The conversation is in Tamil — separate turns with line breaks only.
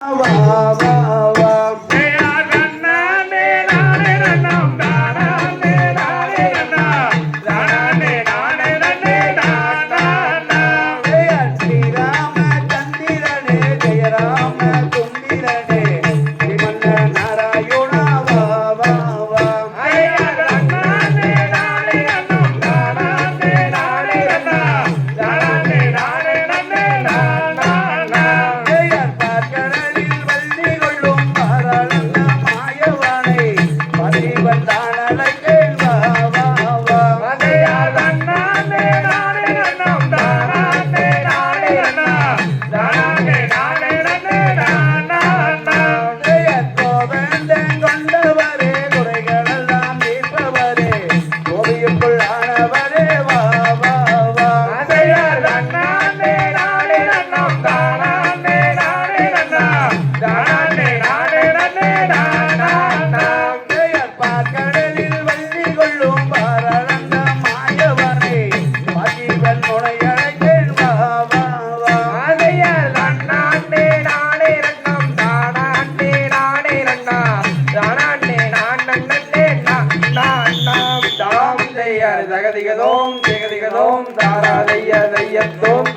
wow, wow.
ஜகதிகதோம் ஜெகதிகதோம் தாரா தைய தையத்தோம்.